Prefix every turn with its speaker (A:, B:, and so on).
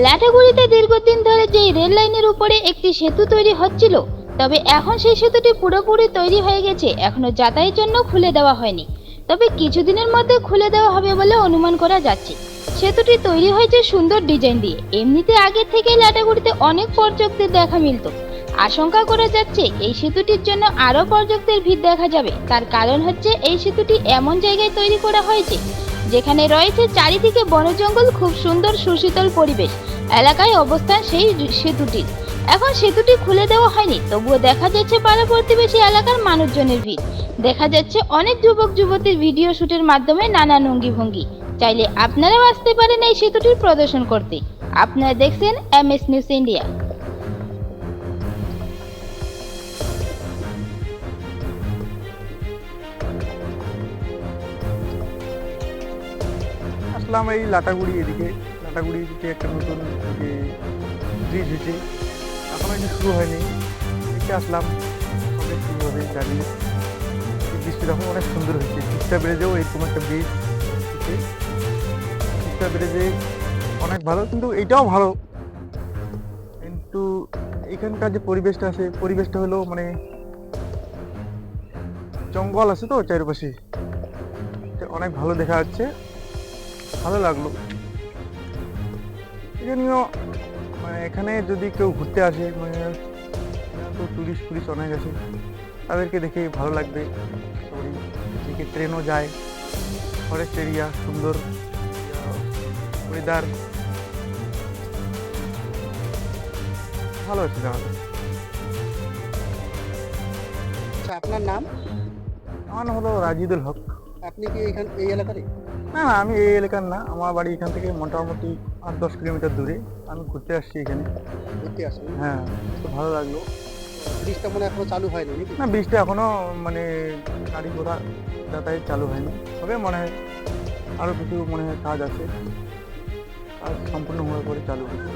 A: লাটাগুড়িতে দীর্ঘদিন ধরে যেই রেল লাইনের উপরে একটি সেতু তৈরি হচ্ছিল, তবে এখন সেই সেতুটি পুরোপুরি তৈরি হয়ে গেছে, এখনও যাতায়াতের জন্য খুলে দেওয়া হয়নি। তবে কিছুদিনের মধ্যে খুলে দেওয়া হবে বলে অনুমান করা যাচ্ছে। সেতুটি তৈরি হয়েছে সুন্দর ডিজাইন দিয়ে। এমনিতে আগে থেকে লাটাগুড়িতে অনেক পর্যটকদের দেখা মিলত। আশঙ্কা করা যাচ্ছে এই সেতুটির জন্য আরও পর্যটকদের ভিড় দেখা যাবে। তার কারণ হচ্ছে এই সেতুটি এমন জায়গায় তৈরি করা হয়েছে যেখানে রয়েছে চারিদিকে বনজঙ্গল খুব সুন্দর সুশীতল পরিবেশ। এলাকায় অবস্থান সেই সেতুটির এখন সেতুটি খুলে দেওয়া হয়নি, তবুও দেখা যাচ্ছে পাড়া প্রতিবেশী এলাকার মানুষজনের ভিড়। দেখা যাচ্ছে অনেক যুবক, যুবতীর ভিডিও শুটের মাধ্যমে নানান অঙ্গি ভঙ্গি চাইলে আপনারাও আসতে পারেন এই সেতুটির প্রদর্শন করতে। আপনারা দেখছেন M S news India.
B: Aslam এই লাটাগুড়ি এদিকে, লাটাগুড়ি দিকে একটা নতুন যে ব্রিজ হয়েছে। এখনও এটা শুরু হয়নি। এদিকে আসলাম কবে শুরু হবে জানি। না। এই ব্রিজটি দেখো অনেক সুন্দর হয়েছে। তিস্তা ব্রিজেও এরকম একটা ব্রিজ হয়েছে তিস্তা ব্রিজে অনেক ভালো, কিন্তু এটাও ভালো। কিন্তু এখানকার যে পরিবেশটা আছে, পরিবেশটা হলো মানে জঙ্গল আছে তো চারিপাশে। অনেক ভালো দেখা যাচ্ছে। ভালো লাগল। এজন্য মানে এখানে যদি কেউ ঘুরতে আসে মানে তো টুরিস্ট ফুরিস্ট অনেক আছে তাদেরকে দেখে ভালো লাগবে। এদিকে ট্রেনও যায়। ফরেস্ট এরিয়া সুন্দর ওয়েদার ভালো আছে জায়গাটা
C: আচ্ছা আপনার নাম?
B: আমার নাম হলো রাজিদুল হক।
C: আপনি কি এখান এই এলাকারই?
B: না না আমি এই এলাকার না। আমার বাড়ি এখান থেকে মোটামুটি আট দশ কিলোমিটার দূরে। আমি ঘুরতে আসছি এখানে।
C: ঘুরতে আসেন
B: হ্যাঁ তো ভালো লাগল।
C: ব্রিজটা মনে এখনও চালু হয়নি
B: না বৃষ্টি এখনও মানে গাড়ি ঘোড়া যাতায়াত চালু হয়নি। তবে মনে হয় আরও কিছু মনে হয় কাজ আছে। কাজ সম্পূর্ণ হওয়ার পরে চালু হবে